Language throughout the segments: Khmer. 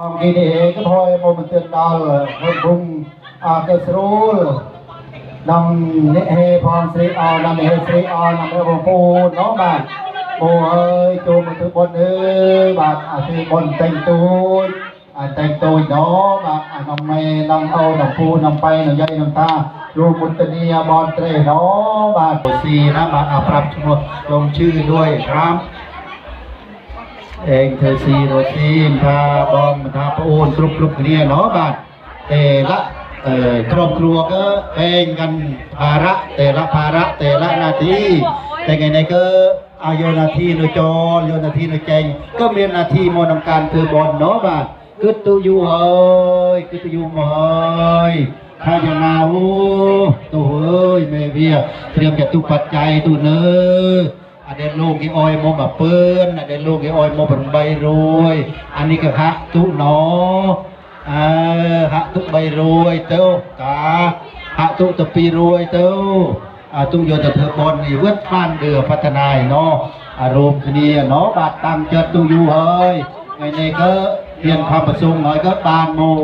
hôm kỳ này cái thôi một mình tiền đào một vùng à cái srul nằm nệ hề phong sri a nằm hề sri a nằm hề phong phu nó bạn phu ơi chú một thứ bọn ơi bạn à thứ bọn tình tôi à tình tôi đó bạn à nằm mê nằm âu nằm phu nằm bay nằm dây nằm ta รูมุตนีบอลเตรเนาะบาทสีนะบาทอาปรับชมลงชื่อด้วยครับ เองเธอซีโรซีมทาบองทาปะโอนกรุบกรุบเนี่ยเนาะบาทเอละครอบครัวก็เองกันภาระแต่ละภาระแต่ละนาทีแต่ไงไหนก็เอาโยนาทีนจอโยนาทีนเจงก็มีนาทีมนำการคือบอลเนาะบาทคือตูอยูเฮ้ยคือตูอยูเฮ้ยข้าจะนาวตัวเฮ้ยเมเวียเตรียมจะตุปัจจัยตัวเนื้อ ហើយគិតទៅយូរមកហើយថាយ៉ាងណាអូទៅអើយមេវាត្រៀមចតុបច្ច័យទូនើអដែលលោកគេអោយមកមកពឿនអដែលលោកគេអោយមក8រួយអានេះក៏ហាក់ទុណអើហាក់ទុ300ទៅតាហាក់ទុទៅ200ទៅអាទុយកទៅធ្វើបននេះវឹតបានគឺพัฒនាឯណោះអារោមគ្នាណោះបាទតាំងចិត្តទុយូរហើយថ្ងៃនេះក៏រៀនខំប្រសុំហើយក៏បានមក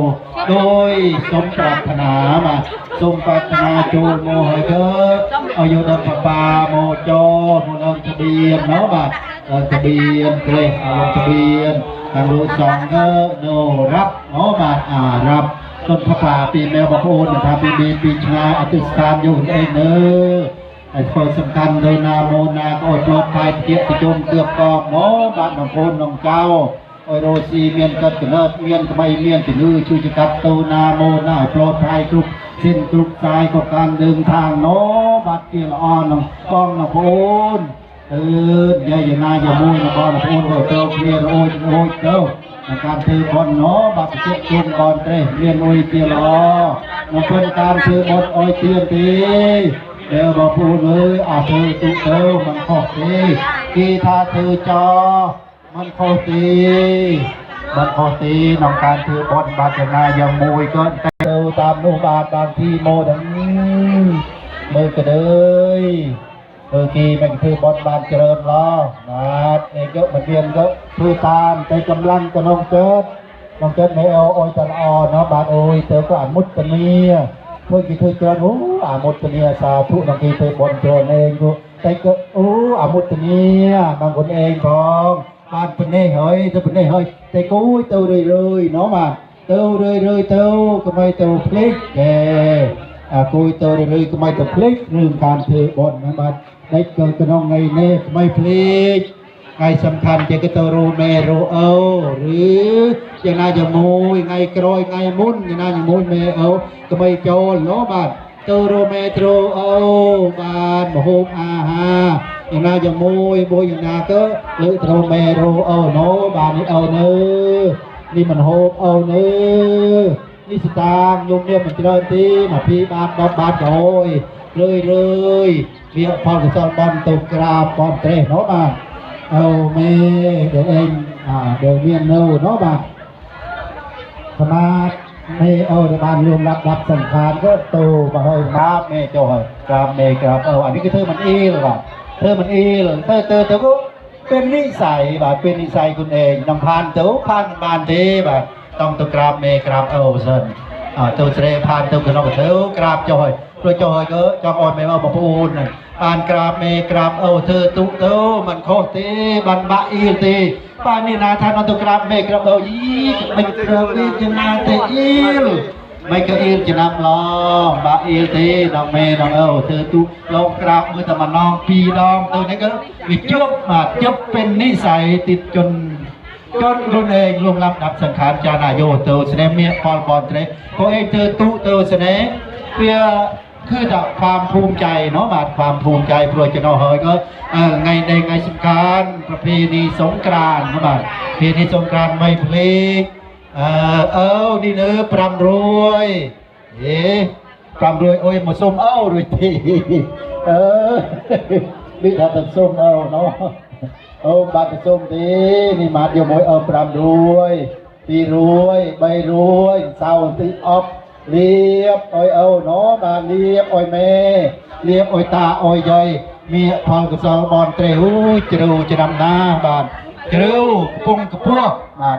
ដោយសុំប្រាថ្នាបាទសុំប្រាថ្នាចូលមកហើយក៏ឲ្យយកដល់បបាមកចូលមកដល់ទ្បៀនណោះបាទដល់ទ្បៀនក្រេះអរទ្បៀនខាងលោកសង្ឃក៏នៅរាប់ណោះបាទអារាប់ទុនផាពីមេបងប្អូនថាពីមានពីឆ្ងាយអតិស្ថានយកអីនើហើយធ្វើសំខាន់ទៅណាមកណាក៏ឲ្យប្លុតផាយទៀតទៅជុំទើបកបមកបាទបងប្អូននងចៅអ រោស៊ីមានកាត់កណើតមានថ្មីមានជំនឿជួយចកាត់ទៅណាមកណាឲ្យប្លូតថៃគ្រប់សិនគ្រប់ខ្សែក៏កាន់ដើមខាងណូបាត់ជាល្អនឹងកងណាបងអូនអឺយាយណាយាមួយណាបងប្អូនក៏ទៅគ្នារួចរួចទៅក្នុងការធ្វើបន់ណូបាត់ចិត្តជុំបនត្រេះមានអុយជាល្អនៅពេលការធ្វើបន់អុយទៀនទេដែលបងប្អូនអើយអត់ធ្វើទុកទៅមិនខុសទេគេថាធ្វើចោ บอลโคตีบอลโคตีน้องการถือบอลบาดนายยังมวยก็เร็วตามนูบาทบางทีโมดังมือกระเดยมือกีมันคือบอลบานเจริญล้อนะเอกเยอะมันเรียนเยอะคือตามไปกำลังกับน้องเกิดน้องเกิดไม่เอาโอยกันออเนาะบาดโอยเต๋อก็อ่านมุดกันเนี่ยเมื่อกี้เธอเจริญโอ้อ่านมุดกันเนี่ยสาธุน้องกีไปบอลเจริญเองกูใจก็โอ้อ่านมุดกันเนี่ยบางคนเองของ បានប៉ុណ្ណេះហើយទៅប៉ុណ្ណេះហើយតែគួយទៅរឿយរឿយណោះបាទទៅរឿយរឿយទៅកុំឲ្យទៅភ្លេចកែអាគួយទៅរឿយរឿយកុំឲ្យទៅភ្លេចរឿងការធ្វើបន់ហ្នឹងបាទតែក៏ក្នុងថ្ងៃនេះកុំឲ្យភ្លេចថ្ងៃសំខាន់ជាក៏ទៅរੂមេរੂអូឬយ៉ាងណាយ៉ាងមួយថ្ងៃក្រោយថ្ងៃមុនយ៉ាងណាយ៉ាងមួយមេអូកុំឲ្យចូលណោះបាទទៅរੂមេត្រូអូបានមហូបអាហារ យ៉ាងណាយ៉ាងមួយមួយយ៉ាងណាក៏លើកត្រូវមេរោអូណូបាននេះអូនើនេះមិនហូបអូនើនេះស្តាងញោមនេះមិនច្រើនទេ20បាត10បាតក៏អើយរឿយរឿយវាផលកសលបន់ទៅក្រាបបន់ត្រេះណូបាទអូមេដែលឯងអាដែលមាននៅណូបាទសមាធមេអូដែលបានរួមរាប់ដាប់សង្ខារក៏ទៅបើហើយបាបមេចុះហើយក្រាបមេក្រាបអូអានេះគឺធ្វើមិនអ៊ីលបាទ เธอมันเอลเธอเธอเธอก็เป็นนิสัยแบบเป็นนิสัยคุณเองนำพานเต้าพานบานเทแบบต้องตัวกราบเมกราบเอาเซินอ่าตัวเสรพานตัวกระนองเต้ากราบจอยตัวจอยก็จองอ่อนไม่เอาบพูนน่ะปานกราบเมกราบเอาเธอตุเต้ามันโคตรบันบะอีเตปา ไม่ก็อินจะนำลองบาเอตีน้องเมน้องเออเธอตุลงกราบมือตะมานองปีดองตัวนี้ก็วิจุบมาจุบเป็นนิสัยติดจนจนรุนเองลงรับนับสังขารจานาโยเตอเสนเมียพอลบอลเตอก็เอเตอตุเตอเสนเพื่อคือดับความภูมิใจเนาะบาดความภูมิใจพรวยจะนอเฮยก็ไงในไงสำการประเพณีสงกรานต์เนาะบาดประเพณีสงกรานไม่พลิก អើអើនេះនើ5រយហេ5រយអុយមកសុំអោរួចទីអឺនេះថាទៅសុំអោណោះអូបាត់ទៅសុំទេនេះមកយកមួយអើ5រយ2រយ3រយសៅទីអប់លៀបអុយអោណោះបានលៀបអុយមេលៀបអុយតាអុយយាយមានផលកុសលបនត្រេះអូជ្រៅឆ្នាំណាបាទជ្រៅកំពង់កពស់បាទ